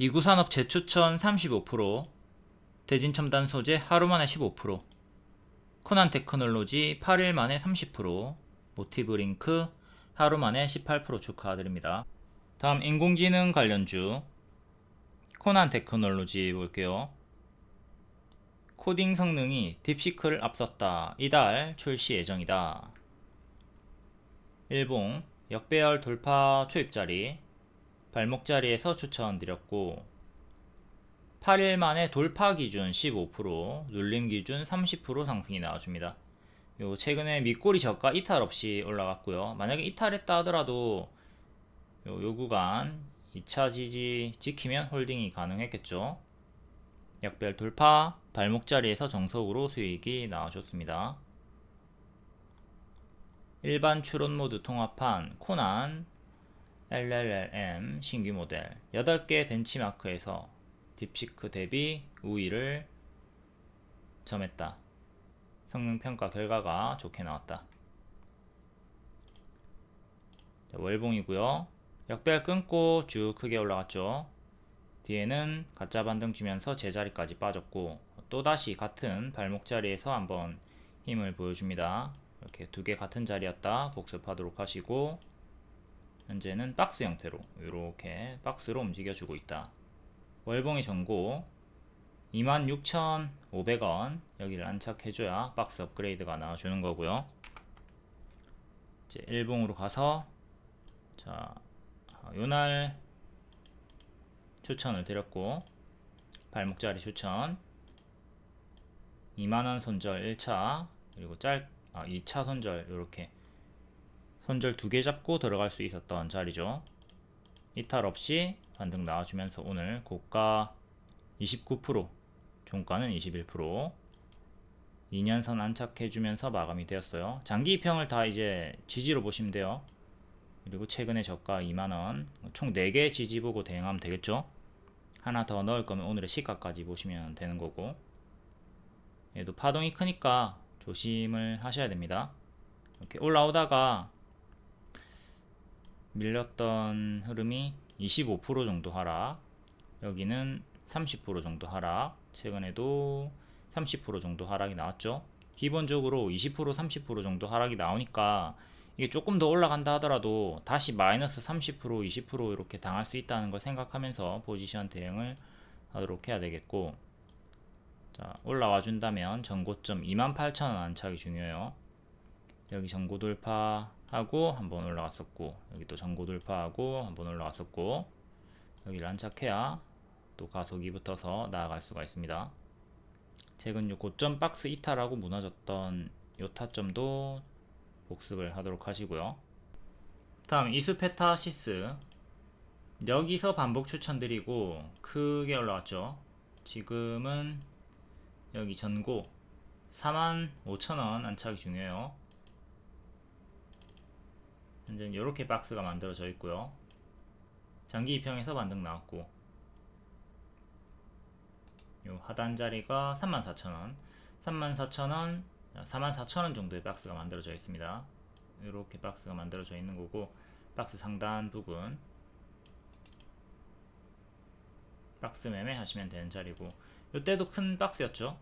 이구산업 재추천 35%, 대진첨단 소재 하루 만에 15%, 코난 테크놀로지 8일 만에 30%, 모티브 링크 하루 만에 18% 축하드립니다. 다음 인공지능 관련주 코난 테크놀로지 볼게요. 코딩 성능이 딥시크를 앞섰다. 이달 출시 예정이다. 일봉 역배열 돌파 초입자리 발목자리에서 추천드렸고 8일 만에 돌파 기준 15% 눌림 기준 30% 상승이 나와줍니다. 요 최근에 밑꼬리 저가 이탈 없이 올라갔고요. 만약에 이탈했다 하더라도 요, 요 구간 2차 지지 지키면 홀딩이 가능했겠죠. 약별 돌파 발목자리에서 정석으로 수익이 나와줬습니다. 일반 추론 모드 통합한 코난 LLM 신규 모델 8개 벤치마크에서 딥시크 대비 우위를 점했다. 성능 평가 결과가 좋게 나왔다. 자, 월봉이고요. 역별 끊고 쭉 크게 올라갔죠. 뒤에는 가짜 반등 주면서 제자리까지 빠졌고 또다시 같은 발목 자리에서 한번 힘을 보여줍니다. 이렇게 두 개 같은 자리였다 복습하도록 하시고 현재는 박스 형태로 이렇게 박스로 움직여주고 있다. 월봉의 전고 26,500원 여기를 안착해줘야 박스 업그레이드가 나와주는 거고요. 이제 일봉으로 가서 자 요날 추천을 드렸고 발목자리 추천 2만원 손절 1차 그리고 짤 아, 2차 손절 이렇게 손절 두 개 잡고 들어갈 수 있었던 자리죠. 이탈 없이 반등 나와주면서 오늘 고가 29% 종가는 21% 2년선 안착해주면서 마감이 되었어요. 장기 입형을 다 이제 지지로 보시면 돼요. 그리고 최근에 저가 2만원 총 4개 지지 보고 대응하면 되겠죠? 하나 더 넣을 거면 오늘의 시가까지 보시면 되는 거고. 얘도 파동이 크니까 조심을 하셔야 됩니다. 이렇게 올라오다가 밀렸던 흐름이 25% 정도 하락 여기는 30% 정도 하락 최근에도 30% 정도 하락이 나왔죠. 기본적으로 20% 30% 정도 하락이 나오니까 이게 조금 더 올라간다 하더라도 다시 마이너스 30% 20% 이렇게 당할 수 있다는 걸 생각하면서 포지션 대응을 하도록 해야 되겠고 자 올라와 준다면 전고점 28,000원 안착이 중요해요. 여기 전고 돌파 하고 한번 올라갔었고 여기 또 전고 돌파하고 한번 올라갔었고 여기를 안착해야 또 가속이 붙어서 나아갈 수가 있습니다 최근 요 고점 박스 이탈하고 무너졌던 요 타점도 복습을 하도록 하시고요. 다음 이수페타시스 여기서 반복 추천드리고 크게 올라왔죠. 지금은 여기 전고 45,000원 안착이 중요해요. 현재 이렇게 박스가 만들어져 있고요. 장기 입형에서 반등 나왔고 요 하단 자리가 34,000원 34,000원 44,000원 정도의 박스가 만들어져 있습니다. 이렇게 박스가 만들어져 있는 거고 박스 상단 부분 박스 매매 하시면 되는 자리고 이때도 큰 박스였죠.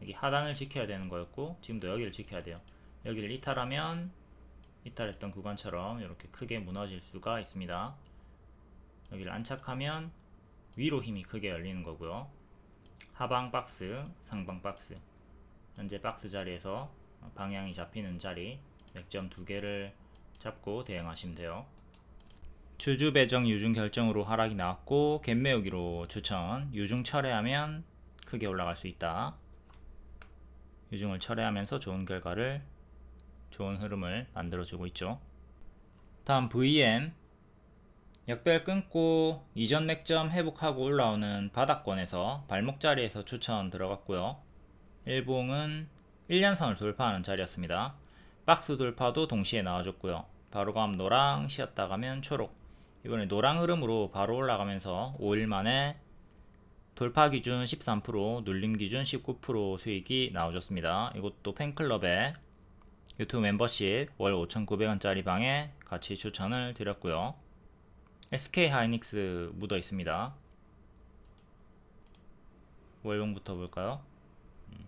여기 하단을 지켜야 되는 거였고 지금도 여기를 지켜야 돼요. 여기를 이탈하면 이탈했던 구간처럼 이렇게 크게 무너질 수가 있습니다. 여기를 안착하면 위로 힘이 크게 열리는 거고요. 하방 박스, 상방 박스 현재 박스 자리에서 방향이 잡히는 자리 맥점 두 개를 잡고 대응하시면 돼요. 주주 배정 유중 결정으로 하락이 나왔고 갭 메우기로 추천 유중 철회하면 크게 올라갈 수 있다. 유중을 철회하면서 좋은 결과를 좋은 흐름을 만들어주고 있죠. 다음 VM 역별 끊고 이전 맥점 회복하고 올라오는 바닥권에서 발목 자리에서 추천 들어갔고요. 일봉은 1년선을 돌파하는 자리였습니다. 박스 돌파도 동시에 나와줬고요. 바로 감 노랑 쉬었다 가면 초록 이번에 노랑 흐름으로 바로 올라가면서 5일 만에 돌파 기준 13% 눌림 기준 19% 수익이 나와줬습니다. 이것도 팬클럽에 유튜브 멤버십 월 5,900원짜리 방에 같이 추천을 드렸고요. SK 하이닉스 묻어 있습니다. 월봉부터 볼까요? 음.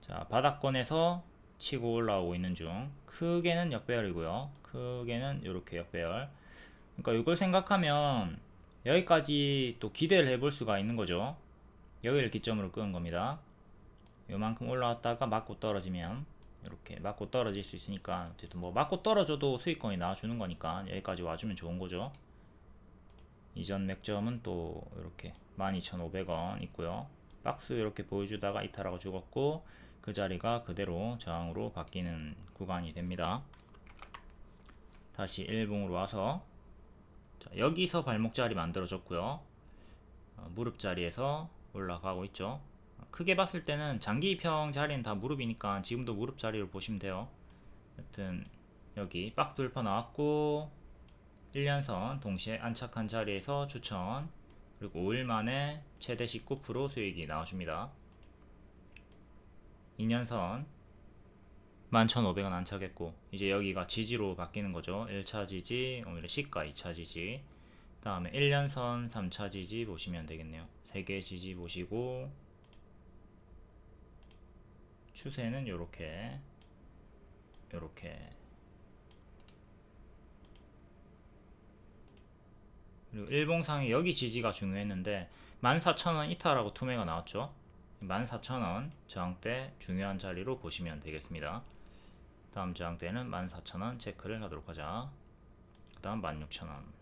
자, 바닥권에서 치고 올라오고 있는 중 크게는 역배열이고요. 크게는 이렇게 역배열. 그러니까 이걸 생각하면 여기까지 또 기대를 해볼 수가 있는 거죠. 여기를 기점으로 끄는 겁니다. 요만큼 올라왔다가 맞고 떨어지면 이렇게 맞고 떨어질 수 있으니까 어쨌든 뭐 맞고 떨어져도 수익권이 나와주는 거니까 여기까지 와주면 좋은 거죠. 이전 맥점은 또 이렇게 12,500원 있고요. 박스 이렇게 보여주다가 이탈하고 죽었고 그 자리가 그대로 저항으로 바뀌는 구간이 됩니다. 다시 일봉으로 와서 자, 여기서 발목 자리 만들어졌고요. 어, 무릎 자리에서 올라가고 있죠. 크게 봤을 때는 장기 평 자리는 다 무릎이니까 지금도 무릎 자리를 보시면 돼요. 하여튼 여기 박스 돌파 나왔고 1년선 동시에 안착한 자리에서 추천 그리고 5일 만에 최대 19% 수익이 나와줍니다. 2년선 11,500원 안착했고 이제 여기가 지지로 바뀌는 거죠. 1차 지지, 오늘의 시가 2차 지지 다음에 1년선 3차 지지 보시면 되겠네요. 3개 지지 보시고 추세는 요렇게 요렇게. 그리고 일봉상에 여기 지지가 중요했는데 14,000원 이탈하고 투매가 나왔죠? 14,000원 저항대 중요한 자리로 보시면 되겠습니다. 다음 저항대는 14,000원 체크를 하도록 하자. 그 다음 16,000원